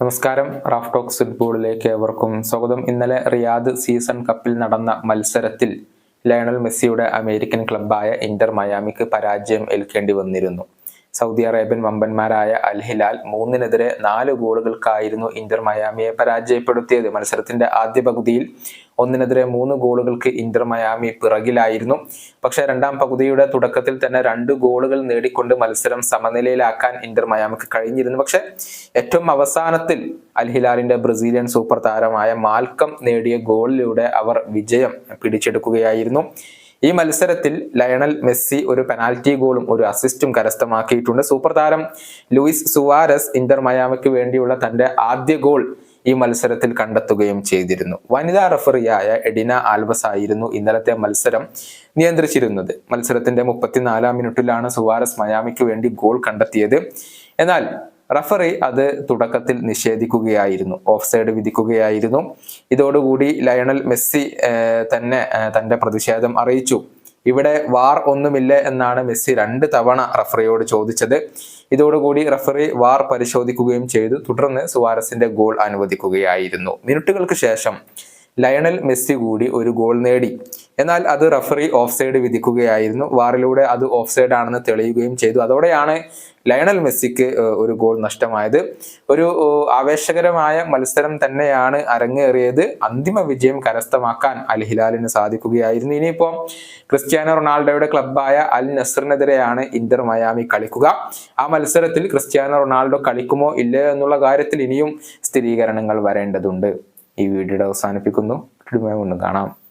നമസ്കാരം. Raf talks ഫുട്ബോളിലേക്ക് ഏവർക്കും സ്വാഗതം. ഇന്നലെ റിയാദ് സീസൺ കപ്പിൽ നടന്ന മത്സരത്തിൽ ലയണൽ മെസ്സിയുടെ അമേരിക്കൻ ക്ലബ്ബായ ഇന്റർ മയാമിക്ക് പരാജയം ഏൽക്കേണ്ടി വന്നിരുന്നു. സൗദി അറേബ്യൻ വമ്പന്മാരായ അൽ ഹിലാൽ മൂന്നിനെതിരെ നാല് ഗോളുകൾക്കായിരുന്നു ഇന്റർ മയാമിയെ പരാജയപ്പെടുത്തിയത്. മത്സരത്തിന്റെ ആദ്യ പകുതിയിൽ ഒന്നിനെതിരെ മൂന്ന് ഗോളുകൾക്ക് ഇന്റർ മയാമി പിറകിലായിരുന്നു. പക്ഷെ രണ്ടാം പകുതിയുടെ തുടക്കത്തിൽ തന്നെ രണ്ട് ഗോളുകൾ നേടിക്കൊണ്ട് മത്സരം സമനിലയിലാക്കാൻ ഇന്റർ മയാമിക്ക് കഴിഞ്ഞിരുന്നു. പക്ഷെ ഏറ്റവും അവസാനത്തിൽ അൽ ഹിലാലിന്റെ ബ്രസീലിയൻ സൂപ്പർ താരമായ മാൽക്കം നേടിയ ഗോളിലൂടെ അവർ വിജയം പിടിച്ചെടുക്കുകയായിരുന്നു. ഈ മത്സരത്തിൽ ലയണൽ മെസ്സി ഒരു പെനാൽറ്റി ഗോളും ഒരു അസിസ്റ്റും കരസ്ഥമാക്കിയിട്ടുണ്ട്. സൂപ്പർ താരം ലൂയിസ് സുവാരസ് ഇന്റർ മയാമയ്ക്ക് വേണ്ടിയുള്ള തന്റെ ആദ്യ ഗോൾ ഈ മത്സരത്തിൽ കണ്ടെത്തുകയും ചെയ്തിരുന്നു. വനിതാ റഫറിയായ എഡിന ആൽബസ് ആയിരുന്നു ഇന്നലത്തെ മത്സരം നിയന്ത്രിച്ചിരുന്നത്. മത്സരത്തിന്റെ മുപ്പത്തിനാലാം മിനിറ്റിലാണ് സുവാരസ് മയാമിക്ക് വേണ്ടി ഗോൾ കണ്ടെത്തിയത്. എന്നാൽ റഫറി അത് തുടക്കത്തിൽ നിഷേധിക്കുകയായിരുന്നു ഓഫ് സൈഡ് വിധിക്കുകയായിരുന്നു. ഇതോടുകൂടി ലയണൽ മെസ്സി തന്നെ തന്റെ പ്രതിഷേധം അറിയിച്ചു. ഇവിടെ വാർ ഒന്നുമില്ല എന്നാണ് മെസ്സി രണ്ട് തവണ റഫറിയോട് ചോദിച്ചത്. ഇതോടുകൂടി റഫറി വാർ പരിശോധിക്കുകയും ചെയ്തു. തുടർന്ന് സുവാരസിന്റെ ഗോൾ അനുവദിക്കുകയായിരുന്നു. മിനിറ്റുകൾക്ക് ശേഷം ലയണൽ മെസ്സി കൂടി ഒരു ഗോൾ നേടി. എന്നാൽ അത് റഫറി ഓഫ് സൈഡ് വിധിക്കുകയായിരുന്നു. വാറിലൂടെ അത് ഓഫ് സൈഡ് ആണെന്ന് തെളിയുകയും ചെയ്തു. അതോടെയാണ് ലയണൽ മെസ്സിക്ക് ഒരു ഗോൾ നഷ്ടമായത്. ഒരു ആവേശകരമായ മത്സരം തന്നെയാണ് അരങ്ങേറിയത്. അന്തിമ വിജയം കരസ്ഥമാക്കാൻ അൽ ഹിലാലിന് സാധിക്കുകയായിരുന്നു. ഇനിയിപ്പോ ക്രിസ്ത്യാനോ റൊണാൾഡോയുടെ ക്ലബ്ബായ അൽ നസറിനെതിരെയാണ് ഇന്റർ മയാമി കളിക്കുക. ആ മത്സരത്തിൽ ക്രിസ്ത്യാനോ റൊണാൾഡോ കളിക്കുമോ ഇല്ലയോ എന്നുള്ള കാര്യത്തിൽ ഇനിയും സ്ഥിരീകരണങ്ങൾ വരേണ്ടതുണ്ട്. ഈ വീഡിയോയുടെ അവസാനിപ്പിക്കുന്നു. കാണാം.